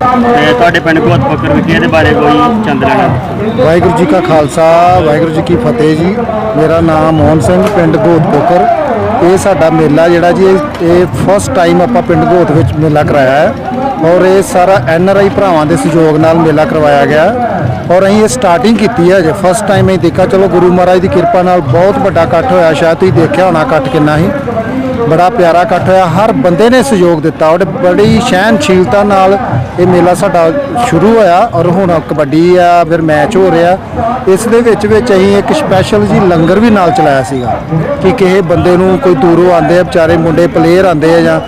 ਤੇ ਤੁਹਾਡੇ ਪਿੰਡ ਕੋਤ ਫਕਰ ਵਿਖੇ ਇਹਦੇ ਬਾਰੇ ਕੋਈ ਚੰਦ ਲੈਣਾ? ਵਾਹਿਗੁਰੂ ਜੀ ਕਾ ਖਾਲਸਾ, ਵਾਹਿਗੁਰੂ ਜੀ ਕੀ ਫਤਿਹ ਜੀ। ਮੇਰਾ ਨਾਮ ਮੋਹਨ ਸਿੰਘ, ਪਿੰਡ ਗੋਤਪੁਰ ਇਹ ਸਾਡਾ ਮੇਲਾ ਜਿਹੜਾ ਜੀ, ਇਹ- ਫਸਟ ਟਾਈਮ ਆਪਾਂ ਪਿੰਡ ਗੋਤ ਵਿੱਚ ਮੇਲਾ ਕਰਾਇਆ ਹੈ। ਔਰ ਇਹ ਸਾਰਾ ਐਨ ਆਰ ਆਈ ਭਰਾਵਾਂ ਦੇ ਸਹਿਯੋਗ ਨਾਲ ਮੇਲਾ ਕਰਵਾਇਆ ਗਿਆ ਔਰ ਅਸੀਂ ਇਹ ਸਟਾਰਟਿੰਗ ਕੀਤੀ ਹੈ ਜੇ ਫਸਟ ਟਾਈਮ ਅਸੀਂ ਦੇਖਿਆ। ਚਲੋ ਗੁਰੂ ਮਹਾਰਾਜ ਦੀ ਕਿਰਪਾ ਨਾਲ ਬਹੁਤ ਵੱਡਾ ਇਕੱਠ ਹੋਇਆ, ਸ਼ਾਇਦ ਤੁਸੀਂ ਦੇਖਿਆ ਹੋਣਾ ਇਕੱਠ ਕਿੰਨਾ ਸੀ ਬੜਾ ਪਿਆਰਾ ਇਕੱਠ ਹੋਇਆ। ਹਰ ਬੰਦੇ ਨੇ ਸਹਿਯੋਗ ਦਿੱਤਾ। ਔਰ ਬੜੀ ਸਹਿਨਸ਼ੀਲਤਾ ਨਾਲ ਇਹ ਮੇਲਾ ਸਾਡਾ ਸ਼ੁਰੂ ਹੋਇਆ ਔਰ ਹੁਣ ਕਬੱਡੀ ਆ, ਫਿਰ ਮੈਚ ਹੋ ਰਿਹਾ। ਇਸ ਦੇ ਵਿੱਚ ਵਿੱਚ ਅਸੀਂ ਇੱਕ ਸਪੈਸ਼ਲ ਜੀ ਲੰਗਰ ਵੀ ਨਾਲ ਚਲਾਇਆ ਸੀਗਾ। ਕਿ ਕਿਸੇ ਬੰਦੇ ਨੂੰ ਕੋਈ ਦੂਰੋਂ ਆਉਂਦੇ ਆ, ਵਿਚਾਰੇ ਮੁੰਡੇ ਪਲੇਅਰ ਆਉਂਦੇ ਆ ਜਾਂ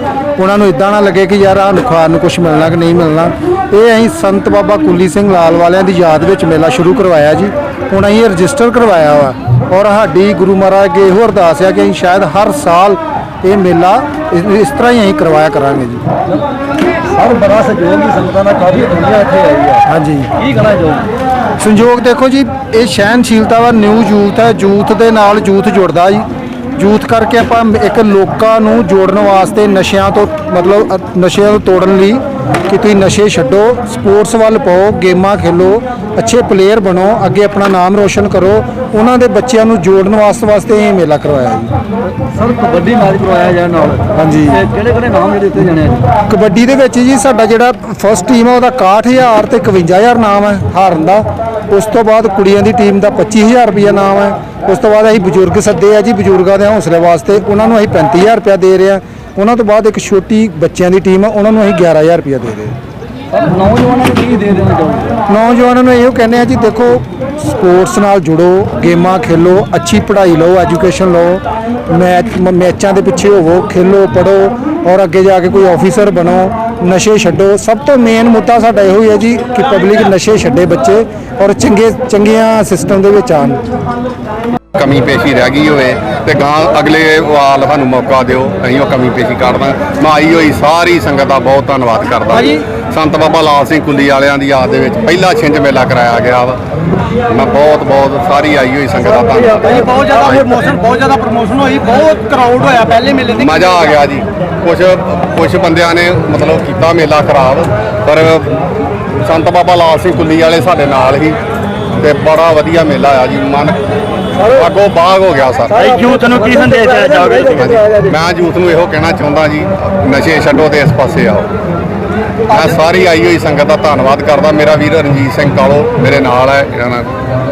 ਉਹਨਾਂ ਨੂੰ ਇਦਾਂ ਨਾ ਲੱਗੇ ਕਿ ਯਾਰ ਆਹ ਖਾਣ ਨੂੰ ਕੁਝ ਮਿਲਣਾ ਕਿ ਨਹੀਂ ਮਿਲਣਾ। ਇਹ ਅਸੀਂ ਸੰਤ ਬਾਬਾ ਕੁੱਲੀ ਸਿੰਘ ਲਾਲ ਵਾਲਿਆਂ ਦੀ ਯਾਦ ਵਿੱਚ ਮੇਲਾ ਸ਼ੁਰੂ ਕਰਵਾਇਆ ਜੀ। ਹੁਣ ਅਸੀਂ ਰਜਿਸਟਰ ਕਰਵਾਇਆ ਵਾ। ਔਰ ਸਾਡੀ ਗੁਰੂ ਮਹਾਰਾਜ ਅੱਗੇ ਇਹੋ ਅਰਦਾਸ ਆ ਕਿ ਅਸੀਂ ਸ਼ਾਇਦ ਹਰ ਸਾਲ ਇਹ ਮੇਲਾ ਇਸ ਇਸ ਤਰ੍ਹਾਂ ਹੀ ਅਸੀਂ ਕਰਵਾਇਆ ਕਰਾਂਗੇ ਜੀ। ਸਰ ਬੜਾ ਸਹਿਯੋਗ ਦੀ ਸੰਗਤਾਂ ਦਾ ਕਾਫੀ ਦੁਨੀਆ ਇੱਥੇ ਆਈ ਆ ਹਾਂਜੀ। ਕੀ ਕਹਣਾ ਜੋ ਸੰਯੋਗ ਦੇਖੋ ਜੀ ਇਹ ਸਹਿਨਸ਼ੀਲਤਾ ਵਾ ਨਿਊ ਯੂਥ ਹੈ ਯੂਥ ਦੇ ਨਾਲ ਯੂਥ ਜੁੜਦਾ ਜੀ। ਯੂਥ ਕਰਕੇ ਆਪਾਂ ਇੱਕ ਲੋਕਾਂ ਨੂੰ ਜੋੜਨ ਵਾਸਤੇ ਨਸ਼ਿਆਂ ਤੋਂ ਮਤਲਬ ਨਸ਼ਿਆਂ ਤੋਂ ਤੋੜਨ ਲਈ ਕਿ ਤੁਸੀਂ ਨਸ਼ੇ ਛੱਡੋ ਸਪੋਰਟਸ ਵੱਲ ਪਾਓ ਗੇਮਾਂ ਖੇਲੋ ਅੱਛੇ ਪਲੇਅਰ ਬਣੋ ਅੱਗੇ ਆਪਣਾ ਨਾਮ ਰੋਸ਼ਨ ਕਰੋ। ਉਹਨਾਂ ਦੇ ਬੱਚਿਆਂ ਨੂੰ ਜੋੜਨ ਵਾਸਤੇ ਵਾਸਤੇ ਇਹ ਮੇਲਾ ਕਰਵਾਇਆ ਜੀ। ਸਰ ਕਬੱਡੀ ਮੈਚ ਕਰਵਾਇਆ ਜਾਏ ਨਾਲ। ਹਾਂਜੀ। ਕਿਹੜੇ ਕਿਹੜੇ ਨਾਮ ਜਿਹੜੇ ਦਿੱਤੇ ਜਾਣੇ ਆ ਜੀ? ਕਬੱਡੀ ਦੇ ਵਿੱਚ ਜੀ ਸਾਡਾ ਜਿਹੜਾ ਫਸਟ ਟੀਮ ਹੈ ਉਹਦਾ 61000 ਤੇ 51000 ਨਾਮ ਹੈ ਹਾਰਨ ਦਾ। ਉਸ ਤੋਂ ਬਾਅਦ ਕੁੜੀਆਂ ਦੀ ਟੀਮ ਦਾ 25000 ਰੁਪਇਆ ਨਾਮ ਹੈ। ਉਸ ਤੋਂ ਬਾਅਦ ਅਸੀਂ ਬਜ਼ੁਰਗ ਸੱਦੇ ਆ ਜੀ ਬਜ਼ੁਰਗਾਂ ਦੇ ਹੌਸਲੇ ਵਾਸਤੇ। ਉਹਨਾਂ ਨੂੰ ਅਸੀਂ 35000 ਰੁਪਇਆ ਦੇ ਰਹੇ ਹਾਂ। ਉਹਨਾਂ ਤੋਂ ਬਾਅਦ ਇੱਕ ਛੋਟੀ ਬੱਚਿਆਂ ਦੀ ਟੀਮ ਹੈ ਉਹਨਾਂ ਨੂੰ ਅਸੀਂ 11000 ਰੁਪਇਆ ਦੇ ਨੌਜਵਾਨਾਂ ਨੂੰ ਕੀ ਦੇ ਦੇਣਾ ਚਾਹੁੰਦੇ ਨੌਜਵਾਨਾਂ ਨੂੰ ਇਹੋ ਕਹਿੰਦੇ ਆ ਜੀ ਦੇਖੋ ਸਪੋਰਟਸ ਨਾਲ ਜੁੜੋ ਗੇਮਾਂ ਖੇਲੋ ਅੱਛੀ ਪੜ੍ਹਾਈ ਲਓ ਐਜੂਕੇਸ਼ਨ ਲਓ ਮੈਚ ਮੈਚਾਂ ਦੇ ਪਿੱਛੇ ਹੋਵੋ ਖੇਲੋ ਪੜੋ ਔਰ ਅੱਗੇ ਜਾ ਕੇ ਕੋਈ ਆਫੀਸਰ ਬਣੋ ਨਸ਼ੇ ਛੱਡੋ। ਸਭ ਤੋਂ ਮੇਨ ਮੁੱਦਾ ਸਾਡਾ ਇਹੋ ਹੀ ਹੈ ਜੀ ਕਿ ਪਬਲਿਕ ਨਸ਼ੇ ਛੱਡੇ ਬੱਚੇ ਔਰ ਚੰਗੇ ਚੰਗੀਆਂ ਸਿਸਟਮ ਦੇ ਵਿੱਚ ਆਣ ਕਮੀ ਪੇਸ਼ੀ ਰਹਿ ਗਈ ਹੋਵੇ ਤੇ ਗਾਂ ਅਗਲੇ ਵਾਲ ਸਾਨੂੰ ਮੌਕਾ ਦਿਓ ਅਸੀਂ ਉਹ ਕਮੀ ਪੇਸ਼ੀ ਕਰਦਾ ਮੈਂ ਆਈ ਹੋਈ ਸਾਰੀ ਸੰਗਤ ਦਾ ਬਹੁਤ ਧੰਨਵਾਦ ਕਰਦਾ ਜੀ। ਸੰਤ ਬਾਬਾ ਲਾਲ ਸਿੰਘ ਕੁੱਲੀ ਵਾਲਿਆਂ ਦੀ ਯਾਦ ਦੇ ਵਿੱਚ ਪਹਿਲਾ ਛਿੰਝ ਮੇਲਾ ਕਰਾਇਆ ਗਿਆ ਵਾ। ਮੈਂ ਬਹੁਤ ਬਹੁਤ ਸਾਰੀ ਆਈ ਹੋਈ ਸੰਗਤ ਦਾ ਧੰਨਵਾਦ ਬਹੁਤ ਜ਼ਿਆਦਾ ਪ੍ਰਮੋਸ਼ਨ ਬਹੁਤ ਜ਼ਿਆਦਾ ਪ੍ਰਮੋਸ਼ਨ ਹੋਈ ਬਹੁਤ ਕਰਾਊਡ ਹੋਇਆ ਪਹਿਲੇ ਮੇਲੇ ਦੇ ਮਜ਼ਾ ਆ ਗਿਆ ਜੀ। ਕੁਝ ਕੁਝ ਬੰਦਿਆਂ ਨੇ ਮਤਲਬ ਕੀਤਾ ਮੇਲਾ ਖਰਾਬ ਪਰ ਸੰਤ ਬਾਬਾ ਲਾਲ ਸਿੰਘ ਕੁੱਲੀ ਵਾਲੇ ਸਾਡੇ ਨਾਲ ਹੀ ਤੇ ਬੜਾ ਵਧੀਆ ਮੇਲਾ ਆ ਜੀ। ਮਨ ਅੱਗੋਂ ਬਾਗ ਹੋ ਗਿਆ ਸਰ। ਭਾਈ ਯੂਥ ਨੂੰ ਕੀ ਸੰਦੇਸ਼ ਦੇਣਾ ਚਾਹੋਗੇ। ਮੈਂ ਯੂਥ ਨੂੰ ਇਹੋ ਕਹਿਣਾ ਚਾਹੁੰਦਾ ਜੀ ਨਸ਼ੇ ਛੱਡੋ ਤੇ ਇਸ ਪਾਸੇ ਆਓ। ਮੈਂ ਸਾਰੀ ਆਈ ਹੋਈ ਸੰਗਤ ਦਾ ਧੰਨਵਾਦ ਕਰਦਾ। ਮੇਰਾ ਵੀਰ ਰਣਜੀਤ ਸਿੰਘ ਕਾਲੋ ਮੇਰੇ ਨਾਲ ਹੈ ਇਹਨਾਂ ਨਾਲ।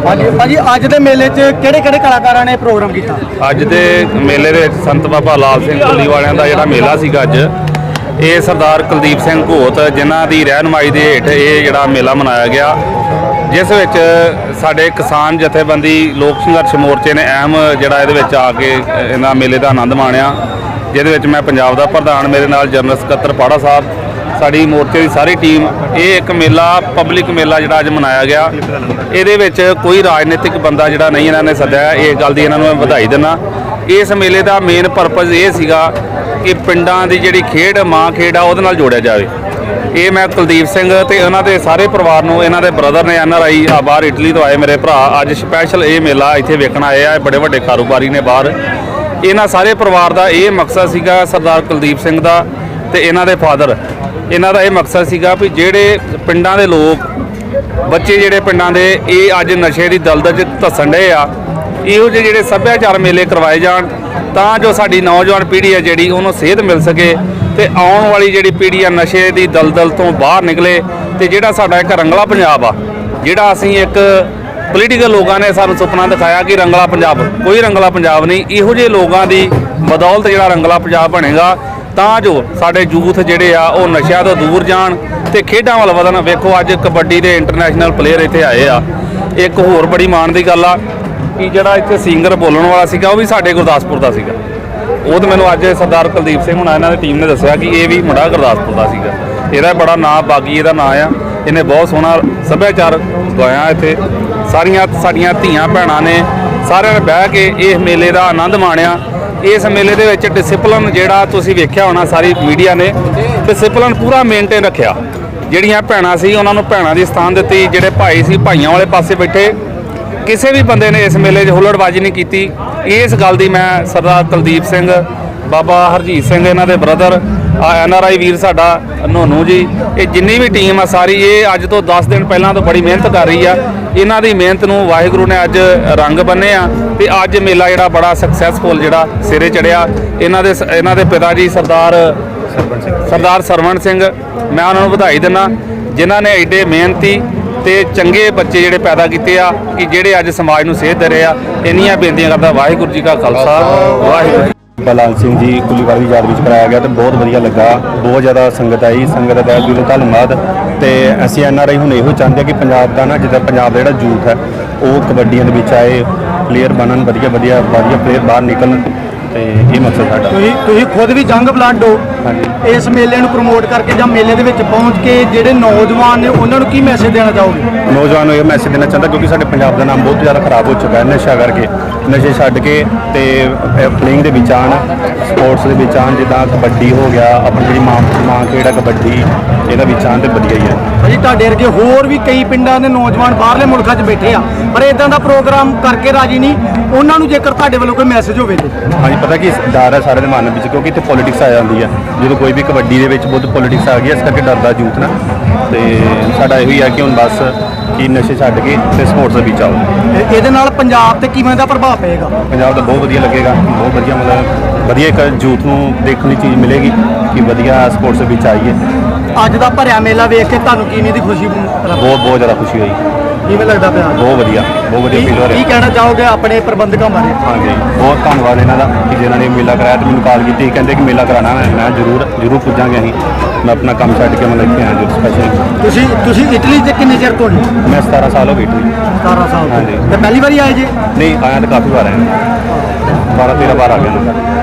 ਹਾਂਜੀ ਭਾਜੀ ਅੱਜ ਦੇ ਮੇਲੇ 'ਚ ਕਿਹੜੇ ਕਿਹੜੇ ਕਲਾਕਾਰਾਂ ਨੇ ਪ੍ਰੋਗਰਾਮ ਕੀਤਾ? ਅੱਜ ਦੇ ਮੇਲੇ ਦੇ ਵਿੱਚ ਸੰਤ ਬਾਬਾ ਲਾਲ ਸਿੰਘ ਕੁੱਲੀ ਵਾਲਿਆਂ ਦਾ ਜਿਹੜਾ ਮੇਲਾ ਸੀਗਾ ਅੱਜ ਇਹ ਸਰਦਾਰ ਕੁਲਦੀਪ ਸਿੰਘ ਘੋਤ ਜਿਨ੍ਹਾਂ ਦੀ ਰਹਿਨਮਾਈ ਦੇ ਹੇਠ ਇਹ ਜਿਹੜਾ ਮੇਲਾ ਮਨਾਇਆ ਗਿਆ। ਜਿਸ ਵਿੱਚ ਸਾਡੇ ਕਿਸਾਨ ਜਥੇਬੰਦੀ ਲੋਕ ਸੰਘਰਸ਼ ਮੋਰਚੇ ਨੇ ਅਹਿਮ ਜਿਹੜਾ ਇਹਦੇ ਵਿੱਚ ਆ ਕੇ ਇਹਨਾਂ ਮੇਲੇ ਦਾ ਆਨੰਦ ਮਾਣਿਆ। ਜਿਹਦੇ ਵਿੱਚ ਮੈਂ ਪੰਜਾਬ ਦਾ ਪ੍ਰਧਾਨ, ਮੇਰੇ ਨਾਲ ਜਨਰਲ ਸਕੱਤਰ ਪਾੜਾ ਸਾਹਿਬ, ਸਾਡੀ ਮੋਰਚੇ ਦੀ ਸਾਰੀ ਟੀਮ। ਇਹ ਇੱਕ ਮੇਲਾ, ਪਬਲਿਕ ਮੇਲਾ ਜਿਹੜਾ ਅੱਜ ਮਨਾਇਆ ਗਿਆ। ਇਹਦੇ ਵਿੱਚ ਕੋਈ ਰਾਜਨੀਤਿਕ ਬੰਦਾ ਜਿਹੜਾ ਨਹੀਂ ਇਹਨਾਂ ਨੇ ਸੱਦਿਆ। ਇਹ ਗੱਲ ਦੀ ਇਹਨਾਂ ਨੂੰ ਮੈਂ ਵਧਾਈ ਦਿੰਦਾ। ਇਸ ਮੇਲੇ ਦਾ ਮੇਨ ਪਰਪਸ ਇਹ ਸੀਗਾ ਕਿ ਪਿੰਡਾਂ ਦੀ ਜਿਹੜੀ ਖੇਡ, ਮਾਂ ਖੇਡ ਆ, ਉਹਦੇ ਨਾਲ ਜੋੜਿਆ ਜਾਵੇ। ਇਹ ਮੈਂ ਕੁਲਦੀਪ ਸਿੰਘ ਤੇ ਉਹਨਾਂ ਦੇ ਸਾਰੇ ਪਰਿਵਾਰ ਨੂੰ, ਇਹਨਾਂ ਦੇ ਬ੍ਰਦਰ ਨੇ ਐਨ ਆਰ ਆਈ ਬਾਹਰ ਇਟਲੀ ਤੋਂ ਆਏ ਮੇਰੇ ਭਰਾ। ਅੱਜ ਸਪੈਸ਼ਲ ਇਹ ਮੇਲਾ ਇੱਥੇ ਵੇਖਣ ਆਏ ਆ ਬੜੇ ਵੱਡੇ ਕਾਰੋਬਾਰੀ ਨੇ ਬਾਹਰ। ਇਹਨਾਂ ਸਾਰੇ ਪਰਿਵਾਰ ਦਾ ਇਹ ਮਕਸਦ ਸੀਗਾ ਸਰਦਾਰ ਕੁਲਦੀਪ ਸਿੰਘ ਦਾ ਤੇ ਇਹਨਾਂ ਦੇ ਫਾਦਰ ਇਹਨਾਂ ਦਾ ਇਹ ਮਕਸਦ ਸੀਗਾ ਵੀ ਜਿਹੜੇ ਪਿੰਡਾਂ ਦੇ ਲੋਕ, ਬੱਚੇ ਜਿਹੜੇ ਪਿੰਡਾਂ ਦੇ, ਇਹ ਅੱਜ ਨਸ਼ੇ ਦੀ ਦਲਦਲ 'ਚ ਧੱਸਣ ਡਏ ਆ, ਇਹੋ ਜਿਹੇ ਜਿਹੜੇ ਸੱਭਿਆਚਾਰ ਮੇਲੇ ਕਰਵਾਏ ਜਾਣ, ਤਾਂ ਜੋ ਸਾਡੀ ਨੌਜਵਾਨ ਪੀੜ੍ਹੀ ਹੈ ਜਿਹੜੀ, ਉਹਨੂੰ ਸੇਧ ਮਿਲ ਸਕੇ। ਤੇ ਆਉਣ ਵਾਲੀ ਜਿਹੜੀ ਪੀੜ੍ਹੀ ਆ ਨਸ਼ੇ ਦੀ ਦਲਦਲ ਤੋਂ ਬਾਹਰ ਨਿਕਲੇ ਤੇ ਜਿਹੜਾ ਸਾਡਾ ਇੱਕ ਰੰਗਲਾ ਪੰਜਾਬ ਆ, ਜਿਹੜਾ ਅਸੀਂ ਇੱਕ ਪੋਲੀਟੀਕਲ ਲੋਕਾਂ ਨੇ ਸਾਨੂੰ ਸੁਪਨਾ ਦਿਖਾਇਆ ਕਿ ਰੰਗਲਾ ਪੰਜਾਬ, ਕੋਈ ਰੰਗਲਾ ਪੰਜਾਬ ਨਹੀਂ, ਇਹੋ ਜਿਹੇ ਲੋਕਾਂ ਦੀ ਬਦੌਲਤ ਜਿਹੜਾ ਰੰਗਲਾ ਪੰਜਾਬ ਬਣੇਗਾ, ਤਾਂ ਜੋ ਸਾਡੇ ਯੂਥ ਜਿਹੜੇ ਆ ਉਹ ਨਸ਼ਿਆਂ ਤੋਂ ਦੂਰ ਜਾਣ ਤੇ ਖੇਡਾਂ ਵੱਲ ਵਧਣ। ਵੇਖੋ ਅੱਜ ਕਬੱਡੀ ਦੇ ਇੰਟਰਨੈਸ਼ਨਲ ਪਲੇਅਰ ਇੱਥੇ ਆਏ ਆ। ਇੱਕ ਹੋਰ ਬੜੀ ਮਾਣ ਦੀ ਗੱਲ ਆ ਕਿ ਜਿਹੜਾ ਇੱਥੇ ਸਿੰਗਰ ਬੋਲਣ ਵਾਲਾ ਸੀਗਾ, ਉਹ ਵੀ ਸਾਡੇ ਗੁਰਦਾਸਪੁਰ ਦਾ ਸੀਗਾ। ਉਹ ਤੇ ਮੈਨੂੰ ਅੱਜ ਸਰਦਾਰ ਕੁਲਦੀਪ ਸਿੰਘ ਹੁਣਾਂ ਇਹਨਾਂ ਦੀ ਟੀਮ ਨੇ ਦੱਸਿਆ ਕਿ ਇਹ ਵੀ ਮੁੰਡਾ ਗੁਰਦਾਸਪੁਰ ਦਾ ਸੀਗਾ। ਇਹਦਾ ਬੜਾ ਨਾਂ, ਬਾਗੀ ਇਹਦਾ ਨਾਂ ਆ। ਇਹਨੇ ਬਹੁਤ ਸੋਹਣਾ ਸੱਭਿਆਚਾਰ ਗਾਇਆ ਇੱਥੇ। ਸਾਰੀਆਂ ਸਾਡੀਆਂ ਧੀਆਂ ਭੈਣਾਂ ਨੇ ਸਾਰਿਆਂ ਨੇ ਬਹਿ ਕੇ ਇਸ ਮੇਲੇ ਦਾ ਆਨੰਦ ਮਾਣਿਆ। ਇਸ ਮੇਲੇ ਦੇ ਵਿੱਚ ਡਿਸਪਲਿਨ ਜਿਹੜਾ ਤੁਸੀਂ ਵੇਖਿਆ ਹੋਣਾ ਸਾਰੀ ਮੀਡੀਆ ਨੇ ਡਿਸਪਲਿਨ ਪੂਰਾ ਮੇਨਟੇਨ ਰੱਖਿਆ। ਜਿਹੜੀਆਂ ਭੈਣਾਂ ਸੀ, ਉਹਨਾਂ ਨੂੰ ਭੈਣਾਂ ਦੀ ਸਥਾਨ ਦਿੱਤੀ। ਜਿਹੜੇ ਭਾਈ ਸੀ, ਭਾਈਆਂ ਵਾਲੇ ਪਾਸੇ ਬੈਠੇ। ਕਿਸੇ ਵੀ ਬੰਦੇ ਨੇ ਇਸ ਮੇਲੇ 'ਚ ਹੁੱਲੜਬਾਜ਼ੀ ਨਹੀਂ ਕੀਤੀ। ਇਸ ਗੱਲ ਦੀ ਮੈਂ ਸਰਦਾਰ ਕੁਲਦੀਪ ਸਿੰਘ, ਬਾਬਾ ਹਰਜੀਤ ਸਿੰਘ ਇਹਨਾਂ ਦੇ ਬ੍ਰਦਰ ਆ ਐਨ ਆਰ ਆਈ ਵੀਰ ਸਾਡਾ, ਨੋਨੂ ਜੀ। ਇਹ ਜਿੰਨੀ ਵੀ ਟੀਮ ਆ ਸਾਰੀ, ਇਹ ਅੱਜ ਤੋਂ 10 ਦਿਨ ਪਹਿਲਾਂ ਤੋਂ ਬੜੀ ਮਿਹਨਤ ਕਰ ਰਹੀ ਆ। ਇਹਨਾਂ ਦੀ ਮਿਹਨਤ ਨੂੰ ਵਾਹਿਗੁਰੂ ਨੇ ਅੱਜ ਰੰਗ ਬੰਨੇ ਆ ਤੇ ਅੱਜ ਮੇਲਾ ਜਿਹੜਾ ਬੜਾ ਸਕਸੈਸਫੁਲ ਜਿਹੜਾ ਸਿਰੇ ਚੜਿਆ ਇਹਨਾਂ ਦੇ ਇਹਨਾਂ ਦੇ ਪਿਤਾ ਜੀ ਸਰਦਾਰ ਸਰਦਾਰ ਸਰਵਣ ਸਿੰਘ, ਮੈਂ ਉਹਨਾਂ ਨੂੰ ਵਧਾਈ ਦਿੰਦਾ, ਜਿਨ੍ਹਾਂ ਨੇ ਐਡੇ ਮਿਹਨਤੀ ਤੇ ਚੰਗੇ ਬੱਚੇ ਜਿਹੜੇ ਪੈਦਾ ਕੀਤੇ ਆ ਕਿ ਜਿਹੜੇ ਅੱਜ ਸਮਾਜ ਨੂੰ ਸੇਧ ਦੇ ਰਹੇ ਆ, ਇੰਨੀਆਂ ਬੇਨਤੀਆਂ ਕਰਦਾ ਵਾਹਿਗੁਰੂ ਜੀ ਕਾ ਖਾਲਸਾ, ਵਾਹਿਗੁਰੂ ਜੀ ਬਲਾਲ ਸਿੰਘ ਜੀ, ਕੁਲੀਵਾਲ ਦੀ ਯਾਦ ਵਿੱਚ ਕਰਾਇਆ ਗਿਆ ਤੇ ਬਹੁਤ ਵਧੀਆ ਲੱਗਾ। ਬਹੁਤ ਜ਼ਿਆਦਾ ਸੰਗਤ ਆਈ। ਸੰਗਤ ਦਾ ਦਿਲੋਂ ਧੰਨਵਾਦ। ਤੇ ਅਸੀਂ ਐਨ ਆਰ ਆਈ ਹੁਣ ਇਹੋ ਚਾਹੁੰਦੇ ਆ ਕਿ ਪੰਜਾਬ ਦਾ ਨਾ, ਜਿੱਦਾਂ ਪੰਜਾਬ ਦਾ ਜਿਹੜਾ ਯੂਥ ਹੈ, ਉਹ ਕਬੱਡੀਆਂ ਦੇ ਵਿੱਚ ਆਏ ਪਲੇਅਰ ਬਣਨ ਵਧੀਆ ਵਧੀਆ ਵਧੀਆ ਪਲੇਅਰ ਬਾਹਰ ਨਿਕਲਣ। ਤੇ ਇਹ ਮਕਸਦ ਸਾਡਾ। ਤੁਸੀਂ ਤੁਸੀਂ ਖੁਦ ਵੀ ਜੰਗ ਬਲੱਡ। ਹੋ ਹਾਂਜੀ। ਇਸ ਮੇਲੇ ਨੂੰ ਪ੍ਰਮੋਟ ਕਰਕੇ ਜਾਂ ਮੇਲੇ ਦੇ ਵਿੱਚ ਪਹੁੰਚ ਕੇ ਜਿਹੜੇ ਨੌਜਵਾਨ ਨੇ ਉਹਨਾਂ ਨੂੰ ਕੀ ਮੈਸੇਜ ਦੇਣਾ ਚਾਹੋਗੇ? ਨੌਜਵਾਨ ਨੂੰ ਇਹ ਮੈਸੇਜ ਦੇਣਾ ਚਾਹੁੰਦਾ ਕਿਉਂਕਿ ਸਾਡੇ ਪੰਜਾਬ ਦਾ ਨਾਮ ਬਹੁਤ ਜ਼ਿਆਦਾ ਖਰਾਬ ਹੋ ਚੁੱਕਾ ਹੈ ਨਸ਼ਾ ਕਰਕੇ। ਨਸ਼ੇ ਛੱਡ ਕੇ ਤੇ ਪਲੇਇੰਗ ਦੇ ਵਿੱਚ ਆਉਣ ਸਪੋਰਟਸ ਦੇ ਵਿੱਚ ਆਉਣ ਜਿੱਦਾਂ ਕਬੱਡੀ ਹੋ ਗਿਆ ਆਪਣੀ ਜਿਹੜੀ ਮਾਂ ਮਾਂ ਖੇਡ ਆ ਕਬੱਡੀ ਇਹਦਾ ਵਿੱਚ ਆਉਣ ਤੇ ਵਧੀਆ ਹੀ ਹੈ। ਭਾਜੀ ਤੁਹਾਡੇ ਵਰਗੇ ਹੋਰ ਵੀ ਕਈ ਪਿੰਡਾਂ ਦੇ ਨੌਜਵਾਨ ਬਾਹਰਲੇ ਮੁਲਕਾਂ 'ਚ ਬੈਠੇ ਆ ਪਰ ਇਦਾਂ ਦਾ ਪ੍ਰੋਗਰਾਮ ਕਰਕੇ ਰਾਜੀ ਨਹੀਂ ਉਹਨਾਂ ਨੂੰ ਜੇਕਰ ਤੁਹਾਡੇ ਵੱਲੋਂ ਕੋਈ ਮੈਸੇਜ ਹੋਵੇ ਤੇ। ਹਾਂਜੀ ਪਤਾ ਕੀ ਡਰ ਹੈ ਸਾਰੇ ਦੇ ਮਨ ਵਿੱਚ ਕਿਉਂਕਿ ਇੱਥੇ ਪੋਲਿਟਿਕਸ ਆ ਜਾਂਦੀ ਹੈ ਜਦੋਂ ਕੋਈ ਵੀ ਕਬੱਡੀ ਦੇ ਵਿੱਚ ਬਹੁਤ ਪੋਲਿਟਿਕਸ ਆ ਗਈ ਇਸ ਕਰਕੇ ਡਰਦਾ ਯੂਥ ਨਾ। ਤੇ ਸਾਡਾ ਇਹੋ ਹੀ ਹੈ ਕਿ ਹੁਣ ਬਸ ਕਿ ਨਸ਼ੇ ਛੱਡ ਕੇ ਤੇ ਸਪੋਰਟਸ ਦੇ ਵਿੱਚ ਆਓ। ਇਹ- ਇਹਦੇ ਨਾਲ ਪੰਜਾਬ ਤੇ ਕਿਵੇਂ ਦਾ ਪ੍ਰਭਾਵ ਪਏਗਾ? ਪੰਜਾਬ ਦਾ ਬਹੁਤ ਵਧੀਆ ਲੱਗੇਗਾ ਬਹੁਤ ਵਧੀਆ ਮਤਲਬ ਵਧੀਆ ਇੱਕ ਯੂਥ ਨੂੰ ਦੇਖਣ ਦੀ ਚੀਜ਼ ਮਿਲੇਗੀ ਕਿ ਵਧੀਆ ਸਪੋਰਟਸ ਵਿੱਚ ਆਈਏ। ਅੱਜ ਦਾ ਭਰਿਆ ਮੇਲਾ ਵੇਖ ਕੇ ਤੁਹਾਨੂੰ ਕਿਵੇਂ ਦੀ ਖੁਸ਼ੀ ਬਹੁਤ ਬਹੁਤ ਜ਼ਿਆਦਾ ਖੁਸ਼ੀ ਹੋਈ। ਕਿਵੇਂ ਲੱਗਦਾ ਪਿਆ? ਬਹੁਤ ਵਧੀਆ ਬਹੁਤ ਵਧੀਆ ਫੀਲ ਹੋ ਕੀ ਰਿਹਾ ਕਹਿਣਾ ਚਾਹੋਗੇ ਆਪਣੇ ਪ੍ਰਬੰਧਕਾਂ ਬਾਰੇ? ਹਾਂਜੀ ਬਹੁਤ ਧੰਨਵਾਦ ਇਹਨਾਂ ਦਾ ਕਿ ਜਿਨ੍ਹਾਂ ਨੇ ਮੇਲਾ ਕਰਾਇਆ ਤੇ ਮੈਨੂੰ ਕਾਲ ਕੀਤੀ। ਕਹਿੰਦੇ ਕਿ ਮੇਲਾ ਕਰਾਣਾ ਹੈ ਮੈਂ ਜ਼ਰੂਰ ਜ਼ਰੂਰ ਪੁੱਜਾਂਗੇ ਅਸੀਂ। ਮੈਂ ਆਪਣਾ ਕੰਮ ਛੱਡ ਕੇ ਮੈਂ ਇੱਥੇ ਆਇਆ ਜੋ ਸਪੈਸ਼ਲ ਤੁਸੀਂ ਤੁਸੀਂ ਇਟਲੀ 'ਚ ਕਿੰਨੇ ਚਿਰ ਤੋਂ ਜੀ? ਮੈਂ 17 ਸਾਲ ਹੋ ਗਏ ਇੱਥੇ 17 ਸਾਲ ਤੋਂ। ਹਾਂਜੀ। ਤੇ ਪਹਿਲੀ ਵਾਰੀ ਆਏ ਜੀ? ਨਹੀਂ ਆਇਆ ਤਾਂ ਕਾਫੀ ਵਾਰ ਆਇਆ। 12 13 ਵਾਰ ਆ ਗਿਆ ਮੈਂ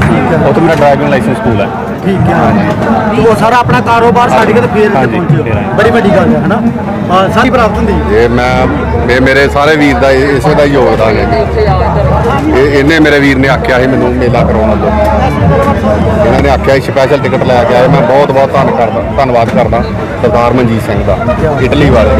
ਠੀਕ ਹੈ। ਉੱਥੇ ਮੇਰਾ ਡਰਾਈਵਿੰਗ ਲਾਇਸੈਂਸ ਸਕੂਲ ਹੈ। ਠੀਕ ਹੈ। ਤੇ ਉਹ ਸਾਰਾ ਆਪਣਾ ਕਾਰੋਬਾਰ ਛੱਡ ਕੇ ਤੇ ਫੇਰ ਇੱਥੇ ਹਾਂਜੀ, ਪਹੁੰਚੇ ਫੇਰ ਆਏ। ਬੜੀ ਵੱਡੀ ਗੱਲ ਹੈ ਹਨਾ? ਸਾਰੀ ਪ੍ਰਾਪਤ ਹੁੰਦੀ ਇਹ ਮੈਂ ਇਹ ਮੇਰੇ ਸਾਰੇ ਵੀਰ ਦਾ ਇਸੇ ਦਾ ਯੋਗਦਾਨ ਹੈ। ਇਹ ਇਹਨੇ ਮੇਰੇ ਵੀਰ ਨੇ ਆਖਿਆ ਸੀ ਮੈਨੂੰ ਮੇਲਾ ਕਰਾਉਣ ਵੱਲੋਂ ਇਹਨਾਂ ਨੇ ਆਖਿਆ ਸਪੈਸ਼ਲ ਟਿਕਟ ਲੈ ਕੇ ਆਏ ਮੈਂ ਬਹੁਤ ਬਹੁਤ ਧੰਨ ਕਰਦਾ ਧੰਨਵਾਦ ਕਰਦਾ ਸਰਦਾਰ ਮਨਜੀਤ ਸਿੰਘ ਦਾ ਇਟਲੀ ਵਾਲੇ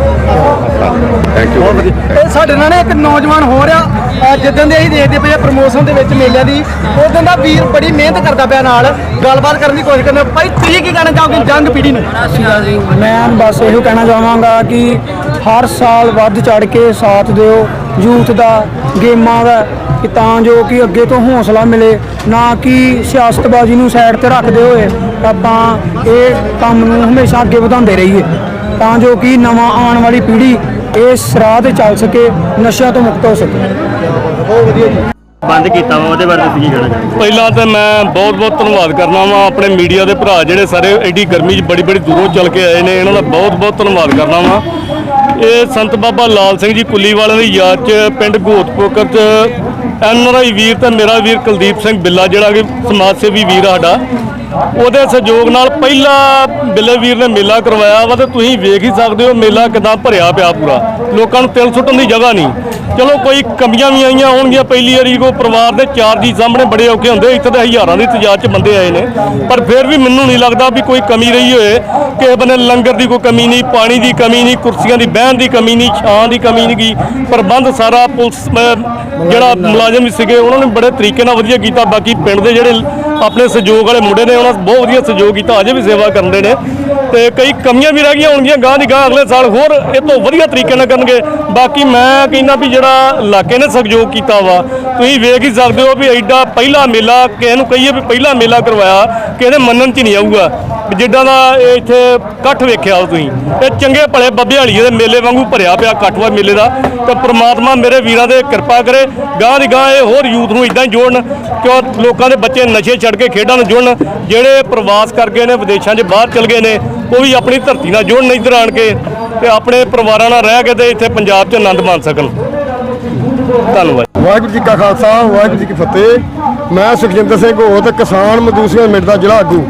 ਥੈਂਕ ਯੂ ਇਹ ਸਾਡੇ ਨਾਲ ਇੱਕ ਨੌਜਵਾਨ ਹੋ ਰਿਹਾ ਜਿੱਦਾਂ ਦੇ ਅਸੀਂ ਦੇਖਦੇ ਪਏ ਪ੍ਰੋਮੋਸ਼ਨ ਦੇ ਵਿੱਚ ਮੇਲਿਆਂ ਦੀ ਉਦੋਂ ਦਾ ਵੀਰ ਬੜੀ ਮਿਹਨਤ ਕਰਦਾ ਪਿਆ ਨਾਲ। ਗੱਲਬਾਤ ਕਰਨ ਦੀ ਕੋਸ਼ਿਸ਼ ਕਰਦਾ ਭਾਈ ਤੁਸੀਂ ਕੀ ਕਹਿਣਾ ਚਾਹੋਗੇ ਜੰਗ ਪੀੜ੍ਹੀ ਨੂੰ? ਮੈਂ ਬਸ ਇਹੋ ਕਹਿਣਾ ਚਾਹਾਂਗਾ ਕਿ ਹਰ ਸਾਲ ਵੱਧ ਚੜ ਕੇ ਸਾਥ ਦਿਓ, ਯੂਥ ਦਾ, ਗੇਮਾਂ ਦਾ, ਕਿ ਤਾਂ ਜੋ ਕਿ ਅੱਗੇ ਤੋਂ ਹੌਸਲਾ ਮਿਲੇ, ਨਾ ਕਿ ਸਿਆਸਤਬਾਜ਼ੀ ਨੂੰ ਸਾਈਡ ਤੇ ਰੱਖਦੇ ਹੋਏ ਆਪਾਂ ਇਹ ਕੰਮ ਨੂੰ ਹਮੇਸ਼ਾ ਅੱਗੇ ਵਧਾਉਂਦੇ ਰਹੀਏ। ਤਾਂ ਜੋ ਕਿ ਨਵਾਂ ਆਉਣ ਵਾਲੀ ਪੀੜ੍ਹੀ ਇਸ ਰਾਹ ਤੇ ਚੱਲ ਸਕੇ, ਨਸ਼ਿਆਂ ਤੋਂ ਮੁਕਤ ਹੋ ਸਕੇ। ਵਧੀਆ ਬੰਦ ਕੀਤਾ ਵਾ, ਉਹਦੇ ਬਾਰੇ ਤੁਸੀਂ ਕੀ ਕਹਿਣਾ ਚਾਹੁੰਦੇ ਪਹਿਲਾਂ ਤਾਂ ਮੈਂ ਬਹੁਤ ਬਹੁਤ ਧੰਨਵਾਦ ਕਰਨਾ ਵਾਂ, ਆਪਣੇ ਮੀਡੀਆ ਦੇ ਭਰਾ ਜਿਹੜੇ ਸਾਰੇ ਐਡੀ ਗਰਮੀ 'ਚ ਬੜੀ ਬੜੀ ਦੂਰੋਂ ਚੱਲ ਕੇ ਆਏ ਨੇ, ਇਹਨਾਂ ਦਾ ਬਹੁਤ ਬਹੁਤ ਧੰਨਵਾਦ ਕਰਨਾ ਵਾਂ। ਇਹ ਸੰਤ ਬਾਬਾ ਲਾਲ ਸਿੰਘ ਜੀ ਕੁੱਲੀ ਵਾਲਿਆਂ ਦੀ ਯਾਦ 'ਚ ਪਿੰਡ ਘੋਤਪੋਕਰ 'ਚ ਐਨ ਆਰ ਆਈ ਵੀਰ ਤੇ ਮੇਰਾ ਵੀਰ ਕੁਲਦੀਪ ਸਿੰਘ ਬਿੱਲਾ, ਜਿਹੜਾ ਕਿ ਸਮਾਜ ਸੇਵੀ ਵੀਰ ਆ ਸਾਡਾ, ਉਹਦੇ ਸਹਿਯੋਗ ਨਾਲ ਪਹਿਲਾ ਬਿੱਲੇ ਵੀਰ ਨੇ ਮੇਲਾ ਕਰਵਾਇਆ ਵਾ ਤੇ ਤੁਸੀਂ ਵੇਖ ਹੀ ਸਕਦੇ ਹੋ, ਮੇਲਾ ਕਿਦਾਂ ਭਰਿਆ ਪਿਆ ਪੂਰਾ। ਲੋਕਾਂ ਨੂੰ ਤਿਲ ਸੁੱਟਣ ਦੀ ਜਗ੍ਹਾ ਨਹੀਂ। ਚਲੋ ਕੋਈ ਕਮੀਆਂ ਵੀ ਆਈਆਂ ਹੋਣਗੀਆਂ ਪਹਿਲੀ ਵਾਰੀ ਕੋ ਪਰਿਵਾਰ ਦੇ ਚਾਰ ਜੀ ਸਾਹਮਣੇ ਬੜੇ ਔਖੇ ਹੁੰਦੇ, ਇੱਥੇ ਤਾਂ ਹਜ਼ਾਰਾਂ ਦੀ ਤਜਾਦ 'ਚ ਬੰਦੇ ਆਏ ਨੇ। ਪਰ ਫਿਰ ਵੀ ਮੈਨੂੰ ਨਹੀਂ ਲੱਗਦਾ ਵੀ ਕੋਈ ਕਮੀ ਰਹੀ ਹੋਏ, ਕਿਸੇ ਬੰਨੇ ਲੰਗਰ ਦੀ ਕੋਈ ਕਮੀ ਨਹੀਂ, ਪਾਣੀ ਦੀ ਕਮੀ ਨਹੀਂ, ਕੁਰਸੀਆਂ ਦੀ, ਬਹਿਣ ਦੀ ਕਮੀ ਨਹੀਂ, ਛਾਂ ਦੀ ਕਮੀ ਨਹੀਂ ਗੀ। ਪ੍ਰਬੰਧ ਸਾਰਾ ਪੁਲਿਸ ਜਿਹੜਾ ਮੁਲਾਜ਼ਮ ਵੀ ਸੀਗੇ, ਉਹਨਾਂ ਨੇ ਬੜੇ ਤਰੀਕੇ ਨਾਲ ਵਧੀਆ ਕੀਤਾ। ਬਾਕੀ ਪਿੰਡ ਦੇ ਜਿਹੜੇ ਆਪਣੇ ਸਹਿਯੋਗ ਵਾਲੇ ਮੁੰਡੇ ਨੇ, ਉਹਨਾਂ ਬਹੁਤ ਵਧੀਆ ਸਹਿਯੋਗ ਕੀਤਾ। ਅਜੇ ਵੀ ਸੇਵਾ ਕਰਦੇ ਨੇ। ਤੇ ਕਈ ਕਮੀਆਂ ਵੀ ਰਹਿ ਗਈਆਂ ਹੋਣਗੀਆਂ ਗਾਂ ਦੀ ਗਾਂ ਅਗਲੇ ਸਾਲ ਹੋਰ ਇਹ ਤੋਂ ਵਧੀਆ ਤਰੀਕੇ ਨਾਲ ਕਰਨਗੇ। ਬਾਕੀ ਮੈਂ ਕਹਿੰਦਾ ਵੀ ਜਿਹੜਾ ਇਲਾਕੇ ਨੇ ਸਹਿਯੋਗ ਕੀਤਾ ਵਾ, ਤੁਸੀਂ ਵੇਖ ਹੀ ਸਕਦੇ ਹੋ ਵੀ ਐਡਾ ਪਹਿਲਾ ਮੇਲਾ ਕਿਸੇ ਨੂੰ ਕਹੀਏ ਵੀ ਪਹਿਲਾ ਮੇਲਾ ਕਰਵਾਇਆ, ਕਿਸੇ ਦੇ ਮੰਨਣ 'ਚ ਨਹੀਂ ਆਊਗਾ। ਜਿੱਦਾਂ ਦਾ ਇਹ ਇੱਥੇ ਇਕੱਠ ਵੇਖਿਆ ਹੋ ਤੁਸੀਂ। ਇਹ ਚੰਗੇ ਭਲੇ ਬੱਬਿਆਲੀਏ ਦੇ ਮੇਲੇ ਵਾਂਗੂ ਭਰਿਆ ਪਿਆ ਇਕੱਠ ਵਾ ਮੇਲੇ ਦਾ। ਤੇ ਪ੍ਰਮਾਤਮਾ ਮੇਰੇ ਵੀਰਾਂ ਦੇ ਕਿਰਪਾ ਕਰੇ ਗਾਂ ਦੀ ਗਾਂ ਇਹ ਹੋਰ ਯੂਥ ਨੂੰ ਇਦਾਂ ਹੀ ਜੋੜਨ, ਕਿਉਂ ਲੋਕਾਂ ਦੇ ਬੱਚੇ ਨਸ਼ੇ ਛੱਡ ਕੇ ਖੇਡਾਂ ਨੂੰ ਜੁੜਨ, ਜਿਹੜੇ ਪ੍ਰਵਾਸ ਕਰ ਗਏ ਨੇ, ਵਿਦੇਸ਼ਾਂ 'ਚ ਬਾਹਰ ਚਲ ਗਏ ਨੇ ਉਹ ਵੀ ਆਪਣੀ ਧਰਤੀ ਨਾਲ ਜੁੜਨ ਇੱਧਰ ਆਣ ਕੇ ਤੇ ਆਪਣੇ ਪਰਿਵਾਰਾਂ ਨਾਲ ਰਹਿ ਕੇ ਤੇ ਇੱਥੇ ਪੰਜਾਬ 'ਚ ਆਨੰਦ ਮਾਣ ਸਕਣ। ਧੰਨਵਾਦ। ਵਾਹਿਗੁਰੂ ਜੀ ਕਾ ਖਾਲਸਾ, ਵਾਹਿਗੁਰੂ ਜੀ ਕੀ ਫਤਿਹ। ਮੈਂ ਸੁਖਜਿੰਦਰ ਸਿੰਘ ਹੋਤ ਕਿਸਾਨ ਮਜ਼ਦੂਰ ਸੰਘ ਮਿੰਟ ਦਾ ਜ਼ਿਲ੍ਹਾ ਆਗੂ।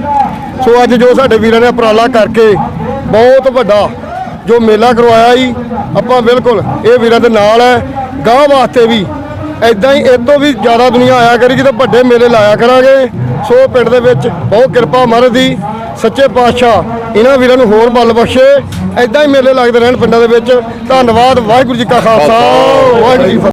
ਸੋ ਅੱਜ ਜੋ ਸਾਡੇ ਵੀਰਾਂ ਨੇ ਉਪਰਾਲਾ ਕਰਕੇ ਬਹੁਤ ਵੱਡਾ ਜੋ ਮੇਲਾ ਕਰਵਾਇਆ ਜੀ, ਆਪਾਂ ਬਿਲਕੁਲ ਇਹ ਵੀਰਾਂ ਦੇ ਨਾਲ ਹੈ। ਗਾਂ ਵਾਸਤੇ ਵੀ ਐਦਾਂ ਹੀ ਇਹ ਵੀ ਜ਼ਿਆਦਾ ਦੁਨੀਆ ਆਇਆ ਕਰੀ, ਜਦੋਂ ਵੱਡੇ ਮੇਲੇ ਲਾਇਆ ਕਰਾਂਗੇ। ਸੋ ਪਿੰਡ ਦੇ ਵਿੱਚ ਬਹੁਤ ਕਿਰਪਾ ਮਹਾਰਾਜ ਦੀ। ਸੱਚੇ ਪਾਤਸ਼ਾਹ ਇਹਨਾਂ ਵੀਰਾਂ ਨੂੰ ਹੋਰ ਬਲ ਬਖਸ਼ੇ। ਐਦਾਂ ਹੀ ਮੇਲੇ ਲੱਗਦੇ ਰਹਿਣ ਪਿੰਡਾਂ ਦੇ ਵਿੱਚ। ਧੰਨਵਾਦ ਵਾਹਿਗੁਰੂ ਜੀ ਕਾ ਖਾਲਸਾ ਵਾਹਿਗੁਰੂ ਜੀ